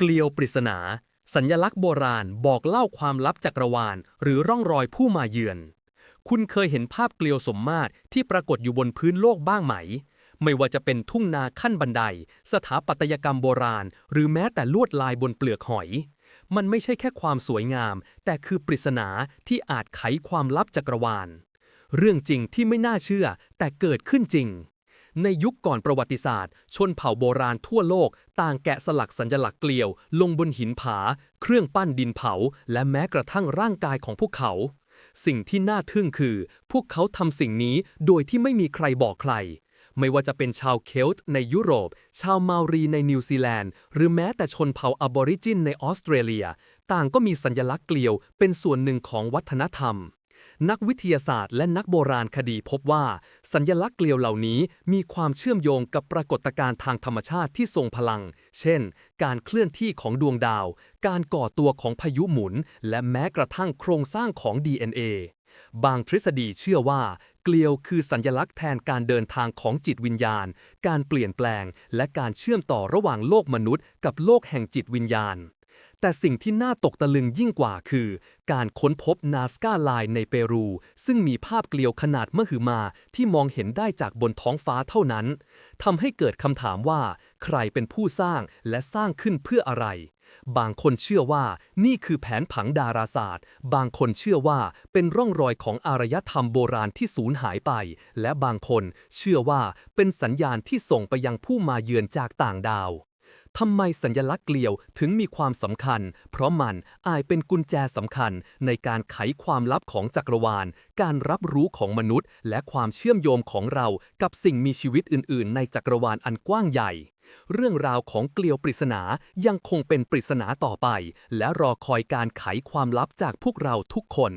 เกลียวปริศนา สัญลักษณ์โบราณบอกเล่าความลับจักรวาล หรือร่องรอยผู้มาเยือน คุณเคยเห็นภาพเกลียวสมมาตรที่ปรากฏอยู่บนพื้นโลกบ้างไหม ไม่ว่าจะเป็นทุ่งนาขั้นบันได สถาปัตยกรรมโบราณ หรือแม้แต่ลวดลายบนเปลือกหอย มันไม่ใช่แค่ความสวยงาม แต่คือปริศนาที่อาจไขความลับจักรวาล เรื่องจริงที่ไม่น่าเชื่อแต่เกิดขึ้นจริง ในยุคก่อนประวัติศาสตร์ ชนเผ่าโบราณทั่วโลก ต่างแกะสลักสัญลักษณ์เกลียว ลงบนหินผา เครื่องปั้นดินเผา และแม้กระทั่งร่างกายของพวกเขา สิ่งที่น่าทึ่งคือ พวกเขาทำสิ่งนี้โดยที่ไม่มีใครบอกใคร ไม่ว่าจะเป็นชาวเคลต์ในยุโรป ชาวมารีในนิวซีแลนด์ หรือแม้แต่ชนเผ่าอบอริจินในออสเตรเลีย ต่างก็มีสัญลักษณ์เกลียวเป็นส่วนหนึ่งของวัฒนธรรม นักวิทยาศาสตร์และนักโบราณคดีพบว่า สัญลักษณ์เกลียวเหล่านี้มีความเชื่อมโยงกับปรากฏการณ์ทางธรรมชาติที่ทรงพลัง เช่น การเคลื่อนที่ของดวงดาว การก่อตัวของพายุหมุน และแม้กระทั่งโครงสร้างของ DNA บางทฤษฎีเชื่อว่า เกลียวคือสัญลักษณ์แทนการเดินทางของจิตวิญญาณ การเปลี่ยนแปลง และการเชื่อมต่อระหว่างโลกมนุษย์ กับโลกแห่งจิตวิญญาณ แต่สิ่งที่น่าตกตะลึงยิ่งกว่าคือ การค้นพบนาสกาไลน์ในเปรู ซึ่งมีภาพเกลียวขนาดมหึมาที่มองเห็นได้จากบนท้องฟ้าเท่านั้นทำให้เกิดคำถามว่า ใครเป็นผู้สร้างและสร้างขึ้นเพื่ออะไร บางคนเชื่อว่านี่คือแผนผังดาราศาสตร์ บางคนเชื่อว่าเป็นร่องรอยของอารยธรรมโบราณที่สูญหายไป และบางคนเชื่อว่าเป็นสัญญาณที่ส่งไปยังผู้มาเยือนจากต่างดาว ทำไมสัญลักษณ์เกลียวถึงมีความสำคัญ เพราะมันอาจเป็นกุญแจสำคัญในการไขความลับของจักรวาล การรับรู้ของมนุษย์ และความเชื่อมโยงของเรากับสิ่งมีชีวิตอื่น ๆ ในจักรวาลอันกว้างใหญ่ เรื่องราวของเกลียวปริศนายังคงเป็นปริศนาต่อไป และรอคอยการไขความลับจากพวกเราทุกคน